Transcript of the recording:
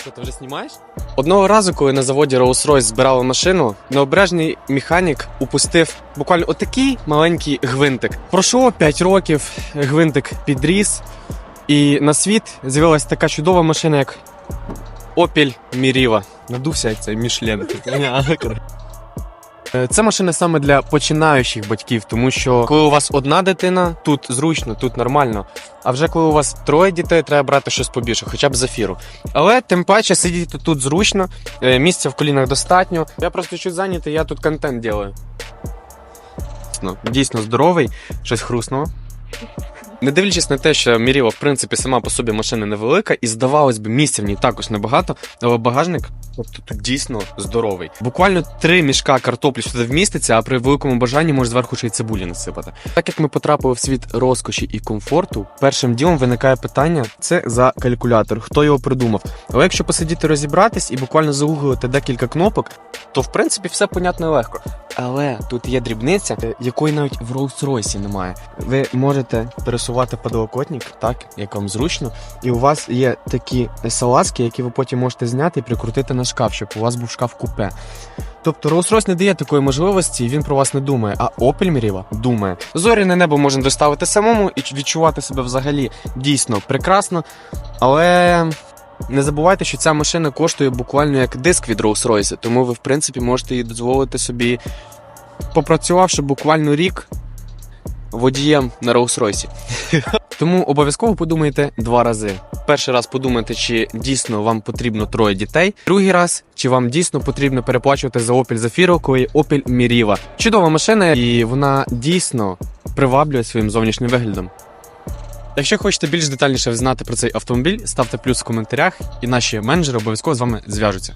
Що, ти вже знімаєш? Одного разу, коли на заводі Rolls-Royce збирали машину, необережний механік упустив буквально отакий маленький гвинтик. Пройшло 5 років, гвинтик підріс, і на світ з'явилася така чудова машина, як Opel Miriva. Надувся як цей Мішлен. Е, Це машина саме для починаючих батьків, тому що коли у вас одна дитина, тут зручно, тут нормально. А вже коли у вас троє дітей, треба брати щось побільше, хоча б зафіру. Але тим паче сидіти тут зручно, е, місця в колінах достатньо. Я просто чуть зайнятий, я тут контент ділаю. Дійсно, Дійсно здоровий, щось хруснуло. Не дивлячись на те, що Міріва, в принципі, сама по собі машина невелика, і здавалось би, місця в ній також небагато, але багажник тобто, тут дійсно здоровий. Буквально три мішка картоплі сюди вміститься, а при великому бажанні може зверху ще й цибулі насипати. Так як ми потрапили в світ розкоші і комфорту, першим ділом виникає питання: це за калькулятор, хто його придумав. Але якщо посидіти розібратись і буквально загуглити декілька кнопок, то в принципі все понятно і легко. Але тут є дрібниця, е, якої навіть в Rolls-Royce немає. Ви можете пересувати подлокотник так, як вам зручно, і у вас є такі салазки, які ви потім можете зняти і прикрутити на шкаф, щоб у вас був шкаф купе. Тобто Rolls-Royce не дає такої можливості, він про вас не думає. А Opel Meriva думає. Зоряне небо можна доставити самому і відчувати себе взагалі дійсно прекрасно. Але не забувайте, що ця машина коштує буквально як диск від Rolls-Royce, тому ви, в принципі, можете її дозволити собі, попрацювавши буквально рік водієм на Rolls-Royce. Тому обов'язково подумайте два рази. Перший раз подумайте, чи дійсно вам потрібно троє дітей. Другий раз, чи вам дійсно потрібно переплачувати за Opel Zafira, коли Opel Meriva. Чудова машина, і вона дійсно приваблює своїм зовнішнім виглядом. Якщо хочете більш детальніше знати про цей автомобіль, ставте плюс в коментарях, і наші менеджери обов'язково з вами зв'яжуться.